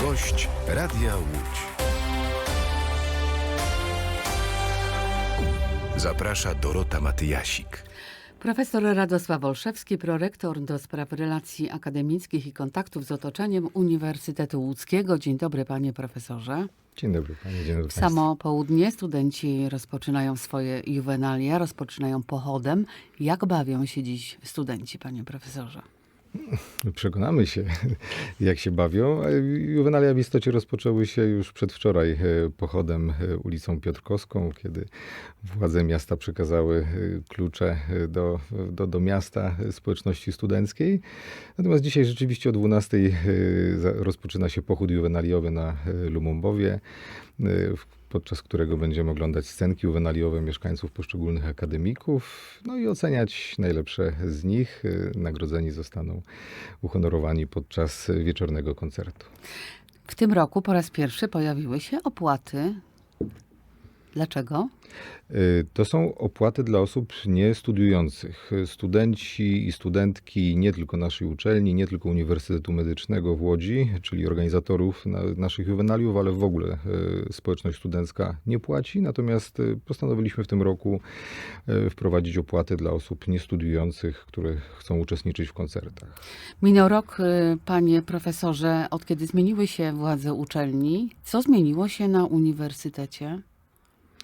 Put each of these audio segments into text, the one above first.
Gość Radia Łódź. Zaprasza Dorota Matyjasik. Profesor Radosław Olszewski, prorektor do spraw relacji akademickich i kontaktów z otoczeniem Uniwersytetu Łódzkiego. Dzień dobry, panie profesorze. Dzień dobry panie, dzień dobry państwu. samo południe studenci rozpoczynają swoje juwenalia, rozpoczynają pochodem. Jak bawią się dziś studenci, panie profesorze? Przekonamy się, jak się bawią. Juwenalia w istocie rozpoczęły się już przedwczoraj e, pochodem e, ulicą Piotrkowską, kiedy władze miasta przekazały e, klucze do, do, do miasta społeczności studenckiej. Natomiast dzisiaj rzeczywiście o 12 za- rozpoczyna się pochód juwenaliowy na Lumumbowie, w- podczas którego będziemy oglądać scenki juwenaliowe mieszkańców poszczególnych akademików, no i oceniać najlepsze z nich. E, Nagrodzeni zostaną uhonorowani podczas wieczornego koncertu. W tym roku po raz pierwszy pojawiły się opłaty. Dlaczego? Y, To są opłaty dla osób niestudiujących. Studenci i studentki nie tylko naszej uczelni, nie tylko Uniwersytetu Medycznego w Łodzi, czyli organizatorów na, naszych juwenaliów, ale w ogóle y, społeczność studencka nie płaci. Natomiast y, postanowiliśmy w tym roku wprowadzić opłaty dla osób niestudiujących, które chcą uczestniczyć w koncertach. Minął rok, panie profesorze, od kiedy zmieniły się władze uczelni. Co zmieniło się na uniwersytecie?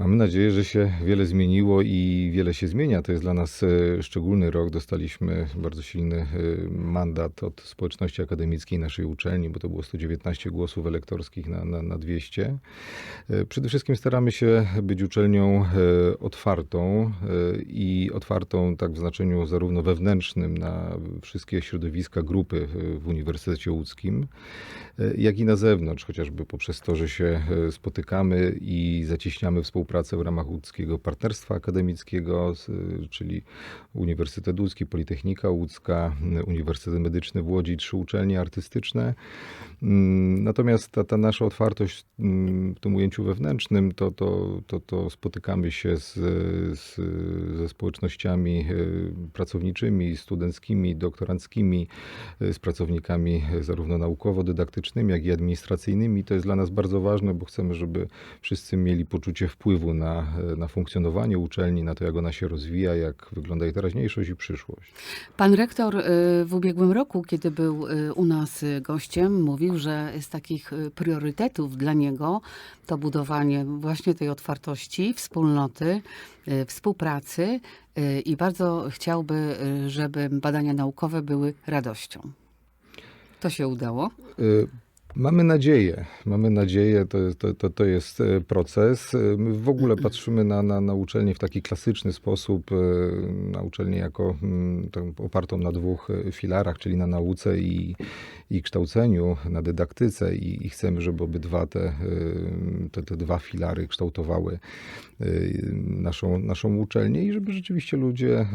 Mamy nadzieję, że się wiele zmieniło i wiele się zmienia. To jest dla nas e, szczególny rok. Dostaliśmy bardzo silny e, mandat od społeczności akademickiej naszej uczelni, bo to było 119 głosów elektorskich na, na, na 200. E, Przede wszystkim staramy się być uczelnią otwartą i otwartą tak w znaczeniu zarówno wewnętrznym na wszystkie środowiska, grupy w Uniwersytecie Łódzkim, jak i na zewnątrz, chociażby poprzez to, że się spotykamy i zacieśniamy współpracę w ramach łódzkiego partnerstwa akademickiego, czyli Uniwersytet Łódzki, Politechnika Łódzka, Uniwersytet Medyczny w Łodzi, trzy uczelnie artystyczne. Mm, Natomiast ta, ta nasza otwartość mm, w tym ujęciu wewnętrznym, to, to, to, to spotykamy się z, z, ze społecznościami e, pracowniczymi, studenckimi, doktoranckimi, e, z pracownikami e, zarówno naukowo-dydaktycznymi, jak i administracyjnymi. To jest dla nas bardzo ważne, bo chcemy, żeby wszyscy mieli poczucie wpływu na, e, na funkcjonowanie uczelni, na to, jak ona się rozwija, jak wygląda jej teraźniejszość i przyszłość. Pan rektor y, w ubiegłym roku, kiedy był y, u nas y, gościem, mówił, że z takich priorytetów dla niego to budowanie właśnie tej otwartości, wspólnoty, współpracy i bardzo chciałby, żeby badania naukowe były radością. To się udało. Y, Mamy nadzieję, mamy nadzieję, to, to, to, to jest e, proces. E, My w ogóle patrzymy na, na, na uczelnię w taki klasyczny sposób, e, na uczelnię jako mm, tą opartą na dwóch filarach, czyli na nauce i, i kształceniu, na dydaktyce i, i chcemy, żeby obydwa te, te, te dwa filary kształtowały naszą, naszą uczelnię i żeby rzeczywiście ludzie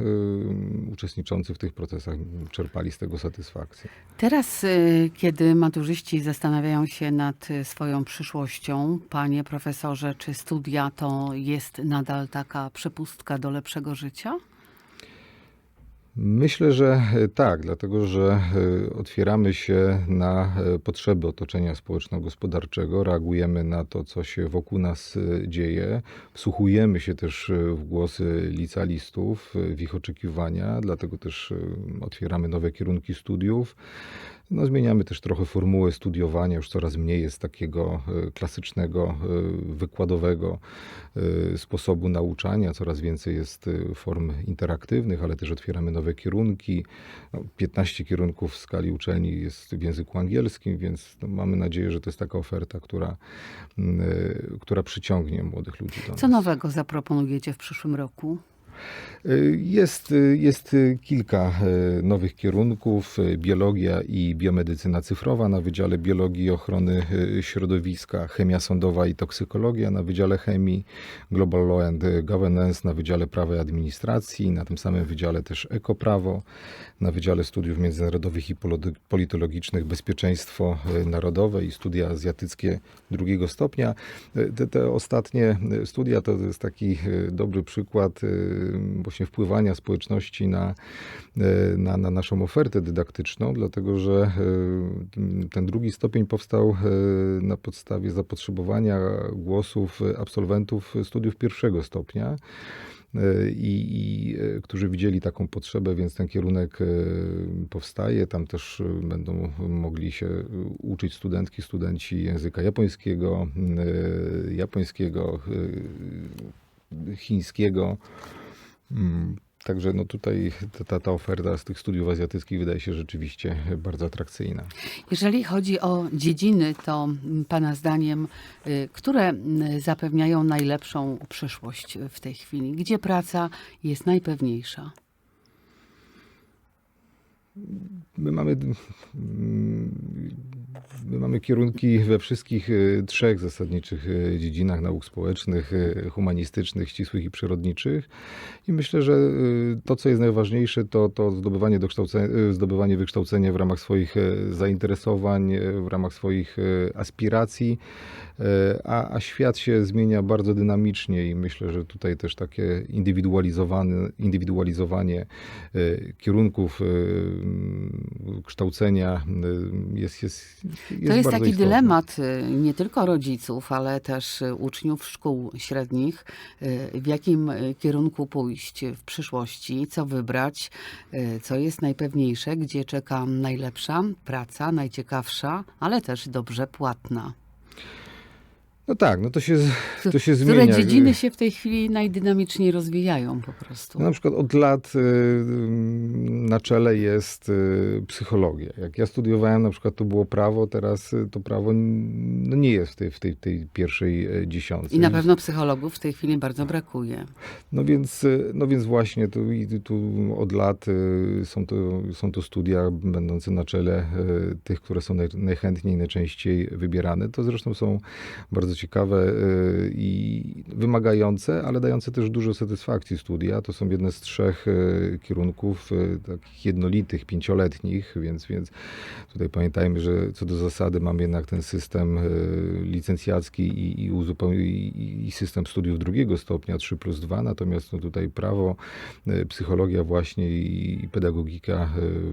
uczestniczący w tych procesach czerpali z tego satysfakcję. Teraz, kiedy maturzyści zastanawiają się nad y, swoją przyszłością, panie profesorze, czy studia to jest nadal taka przepustka do lepszego życia? Myślę, że e, tak, dlatego że e, otwieramy się na potrzeby otoczenia społeczno-gospodarczego, reagujemy na to, co się wokół nas dzieje, wsłuchujemy się też w głosy licealistów, w ich oczekiwania, dlatego też otwieramy nowe kierunki studiów. No, zmieniamy też trochę formułę studiowania, już coraz mniej jest takiego e, klasycznego, e, wykładowego e, sposobu nauczania, coraz więcej jest form interaktywnych, ale też otwieramy nowe kierunki. No, 15 kierunków w skali uczelni jest w języku angielskim, więc no, mamy nadzieję, że to jest taka oferta, która, m, e, która przyciągnie młodych ludzi do Co nowego zaproponujecie w przyszłym roku? Jest, jest kilka y, nowych kierunków. Biologia i biomedycyna cyfrowa na Wydziale Biologii i Ochrony y, Środowiska, chemia sądowa i toksykologia na Wydziale Chemii, Global Law and Governance na Wydziale Prawa i Administracji, na tym samym wydziale też ekoprawo, na Wydziale Studiów Międzynarodowych i Politologicznych Bezpieczeństwo y, Narodowe i studia azjatyckie drugiego stopnia. Te, te ostatnie studia to jest taki dobry przykład właśnie wpływania społeczności na, e, na, na naszą ofertę dydaktyczną, dlatego że e, ten drugi stopień powstał e, na podstawie zapotrzebowania głosów absolwentów studiów pierwszego stopnia i, i którzy widzieli taką potrzebę, więc ten kierunek powstaje. Tam też będą mogli się uczyć studentki, studenci języka japońskiego, japońskiego, chińskiego. Mm, Także no tutaj ta- ta, ta oferta z tych studiów azjatyckich wydaje się rzeczywiście bardzo atrakcyjna. Jeżeli chodzi o dziedziny, to Pana zdaniem, y, które mm, zapewniają najlepszą przyszłość w tej chwili? Gdzie praca jest najpewniejsza? My mamy, mm, my mamy kierunki we wszystkich e, trzech zasadniczych e, dziedzinach nauk społecznych, e, humanistycznych, ścisłych i przyrodniczych. I myślę, że to, co jest najważniejsze, to, to zdobywanie, zdobywanie wykształcenia w ramach swoich zainteresowań, w ramach swoich aspiracji. A, a świat się zmienia bardzo dynamicznie i myślę, że tutaj też takie indywidualizowanie kierunków kształcenia e, jest, jest, jest To jest taki istotne. dylemat y, nie tylko rodziców, ale też y, uczniów szkół średnich, y, w jakim y, kierunku pójść w przyszłości, co wybrać, y, co jest najpewniejsze, gdzie czeka najlepsza praca, najciekawsza, ale też dobrze płatna. No tak, no to się, to się Które zmienia. dziedziny się w tej chwili najdynamiczniej rozwijają po prostu? No na przykład od lat y, na czele jest y, psychologia. Jak ja studiowałem, na przykład to było prawo, teraz y, to prawo no nie jest w tej, w tej, tej pierwszej e, dziesiątce. I na pewno psychologów w tej chwili bardzo brakuje. No więc, y, no więc właśnie tu, tu od lat y, są to, są to studia będące na czele y, tych, które są naj, najchętniej, najczęściej wybierane. To zresztą są bardzo ciekawe y, i wymagające, ale dające też dużo satysfakcji studia. To są jedne z trzech y, kierunków y, takich jednolitych, pięcioletnich, więc, więc tutaj pamiętajmy, że co do zasady mamy jednak ten system licencjacki i, i, i, system studiów drugiego stopnia 3 plus 2, natomiast no tutaj prawo, psychologia właśnie i, pedagogika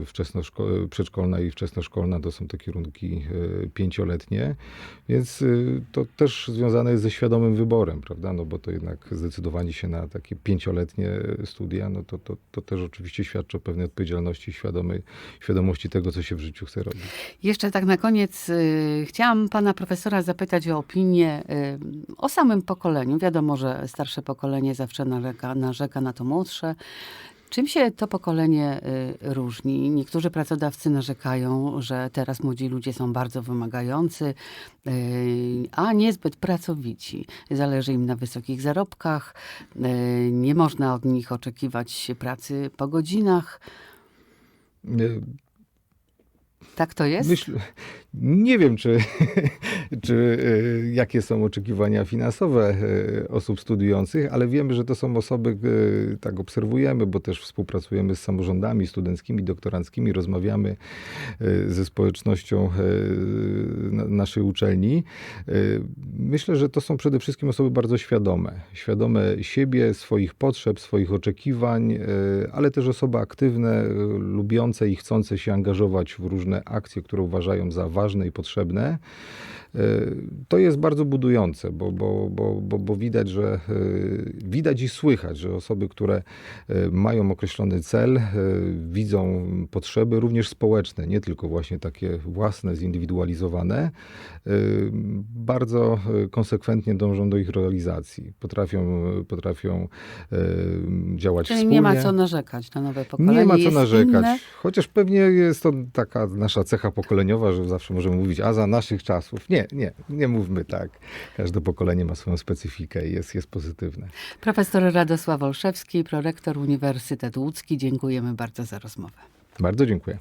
wczesnoszko- przedszkolna i wczesnoszkolna to są te kierunki pięcioletnie, więc to też związane jest ze świadomym wyborem, prawda, no bo to jednak zdecydowanie się na takie pięcioletnie studia, no to, to, to też oczywiście świadczy o pewnej odpowiedzialności, świadomej, świadomości tego, co się w życiu chce robić. Jeszcze tak na koniec y, chciałam pana profesora zapytać o opinię y, o samym pokoleniu. Wiadomo, że starsze pokolenie zawsze narzeka, narzeka na to młodsze. Czym się to pokolenie y, różni? Niektórzy pracodawcy narzekają, że teraz młodzi ludzie są bardzo wymagający, y, a niezbyt pracowici. Zależy im na wysokich zarobkach, y, nie można od nich oczekiwać pracy po godzinach. Tak to jest? Myśl, nie wiem, czy, czy y, jakie są oczekiwania finansowe y, osób studiujących, ale wiemy, że to są osoby, y, tak obserwujemy, bo też współpracujemy z samorządami studenckimi, doktoranckimi, rozmawiamy ze społecznością na- naszej uczelni. Myślę, że to są przede wszystkim osoby bardzo świadome. Świadome siebie, swoich potrzeb, swoich oczekiwań, ale też osoby aktywne, lubiące i chcące się angażować w różne akcje, które uważają za ważne i potrzebne. Y, To jest bardzo budujące, bo, bo, bo, bo, bo widać, że y, widać i słychać, że osoby, które y, mają określony cel, widzą potrzeby również społeczne, nie tylko właśnie takie własne, zindywidualizowane, bardzo konsekwentnie dążą do ich realizacji. Potrafią, potrafią działać Czyli wspólnie. nie ma co narzekać na nowe pokolenie. Nie ma co jest narzekać. Inne. Chociaż pewnie jest to taka nasza cecha pokoleniowa, że zawsze możemy mówić, a za naszych czasów. Nie, nie, nie mówmy tak. Każde pokolenie ma swoją specyfikę i jest, jest pozytywne. Profesor Radosław Olszewski, prorektor Uniwersytetu Łódzki. Dziękujemy bardzo za rozmowę. Bardzo dziękuję.